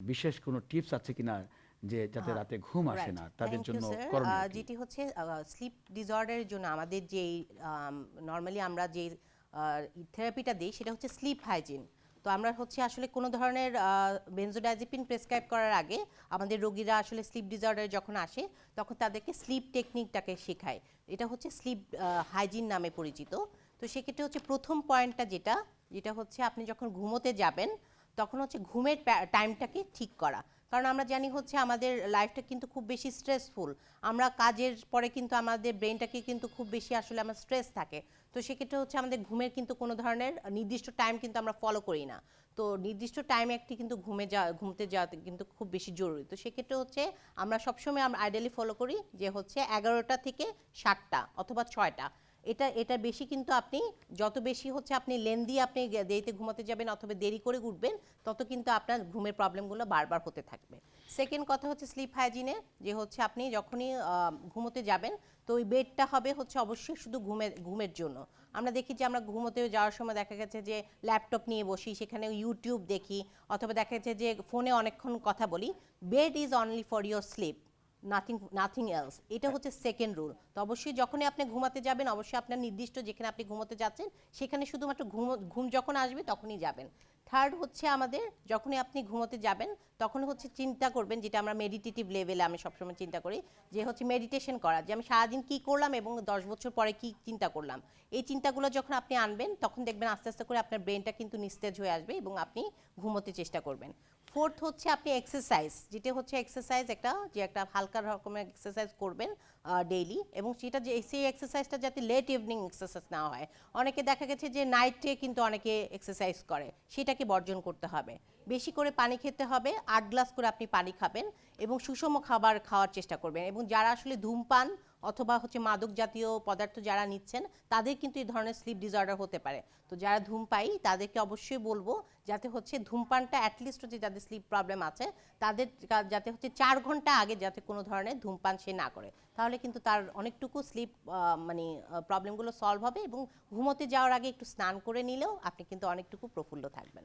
বিশেষ কোনো টিপস আছে কিনা যে যাতে রাতে ঘুম আসে না? তাদের জন্য করণীয় যেটি হচ্ছে স্লিপ ডিসঅর্ডারের জন্য আমাদের যে নর্মালি আমরা যে থেরাপিটা দিই সেটা হচ্ছে স্লিপ হাইজিন তো আমরা হচ্ছে আসলে কোনো ধরনের বেনজোডাইজিপিন প্রেসক্রাইব করার আগে আমাদের রোগীরা আসলে স্লিপ ডিসঅর্ডার যখন আসে তখন তাদেরকে স্লিপ টেকনিকটাকে শেখায়। এটা হচ্ছে স্লিপ হাইজিন নামে পরিচিত। তো সেক্ষেত্রে হচ্ছে প্রথম পয়েন্টটা যেটা যেটা হচ্ছে আপনি যখন ঘুমোতে যাবেন তখন হচ্ছে ঘুমের টাইমটাকে ঠিক করা। কারণ আমরা জানি হচ্ছে আমাদের লাইফটা কিন্তু খুব বেশি স্ট্রেসফুল আমরা কাজের পরে কিন্তু আমাদের ব্রেনটাকে কিন্তু খুব বেশি আসলে আমার স্ট্রেস থাকে। তো সেক্ষেত্রে হচ্ছে আমাদের ঘুমের কিন্তু কোনো ধরনের নির্দিষ্ট টাইম কিন্তু আমরা ফলো করি না। তো নির্দিষ্ট টাইমে একটি কিন্তু ঘুমে যাওয়া ঘুমতে যাওয়া কিন্তু খুব বেশি জরুরি। তো সেক্ষেত্রে হচ্ছে আমরা সবসময় আমরা আইডিয়ালি ফলো করি যে হচ্ছে এগারোটা থেকে সাতটা অথবা ছয়টা। এটা এটা বেশি কিন্তু আপনি, যত বেশি হচ্ছে আপনি লেন্দি আপনি দেরিতে ঘুমাতে যাবেন অথবা দেরি করে উঠবেন, তত কিন্তু আপনার ঘুমের প্রবলেমগুলো বারবার হতে থাকবে। সেকেন্ড কথা হচ্ছে স্লিপ হাইজিনে যে হচ্ছে আপনি যখনই ঘুমোতে যাবেন, তো ওই বেডটা হবে হচ্ছে অবশ্যই শুধু ঘুমের ঘুমের জন্য। আমরা দেখি যে আমরা ঘুমোতে যাওয়ার সময় দেখা গেছে যে ল্যাপটপ নিয়ে বসি, সেখানে ইউটিউব দেখি, অথবা দেখা যাচ্ছে যে ফোনে অনেকক্ষণ কথা বলি bed is only for your sleep nothing nothing else এটা হচ্ছে সেকেন্ড রুল তো অবশ্যই যখনই আপনি ঘুমাতে যাবেন অবশ্যই আপনার নির্দিষ্ট যেখানে আপনি ঘুমোতে যাচ্ছেন সেখানে শুধুমাত্র ঘুম ঘুম যখন আসবে তখনই যাবেন। থার্ড হচ্ছে আমাদের যখনই আপনি ঘুমোতে যাবেন তখন হচ্ছে চিন্তা করবেন যেটা আমরা মেডিটেটিভ লেভেলে আমি সবসময় চিন্তা করি যে হচ্ছে মেডিটেশন করা যে আমি সারাদিন কী করলাম এবং দশ বছর পরে কি চিন্তা করলাম। এই চিন্তাগুলো যখন আপনি আনবেন তখন দেখবেন আস্তে আস্তে করে আপনার ব্রেনটা কিন্তু নিস্তেজ হয়ে আসবে এবং আপনি ঘুমোতে চেষ্টা করবেন। ফোর্থ হচ্ছে আপনি এক্সারসাইজ যেটা হচ্ছে এক্সারসাইজ একটা, যে একটা হালকা রকমের এক্সারসাইজ করবেন ডেইলি এবং সেটা যে, সেই এক্সারসাইজটা যাতে লেট ইভিনিং এক্সারসাইজ না হয়। অনেকে দেখা গেছে যে নাইটে কিন্তু অনেকে এক্সারসাইজ করে, সেটাকে বর্জন করতে হবে। বেশি করে পানি খেতে হবে, আট গ্লাস করে আপনি পানি খাবেন এবং সুষম খাবার খাওয়ার চেষ্টা করবেন এবং যারা আসলে ধূমপান অথবা হচ্ছে মাদক জাতীয় পদার্থ যারা নিচ্ছেন, তাদের কিন্তু এই ধরনের স্লিপ ডিসঅর্ডার হতে পারে। তো যারা ধূমপাই তাদেরকে অবশ্যই বলব যাতে হচ্ছে ধূমপানটা অ্যাটলিস্ট হচ্ছে যাদের স্লিপ প্রবলেম আছে, তাদের যাতে হচ্ছে চার ঘণ্টা আগে যাতে কোনো ধরনের ধূমপান সে না করে। তাহলে কিন্তু তার অনেকটুকু স্লিপ মানে প্রবলেমগুলো সলভ হবে এবং ঘুমোতে যাওয়ার আগে একটু স্নান করে নিলেও আপনি কিন্তু অনেকটুকু প্রফুল্ল থাকবেন।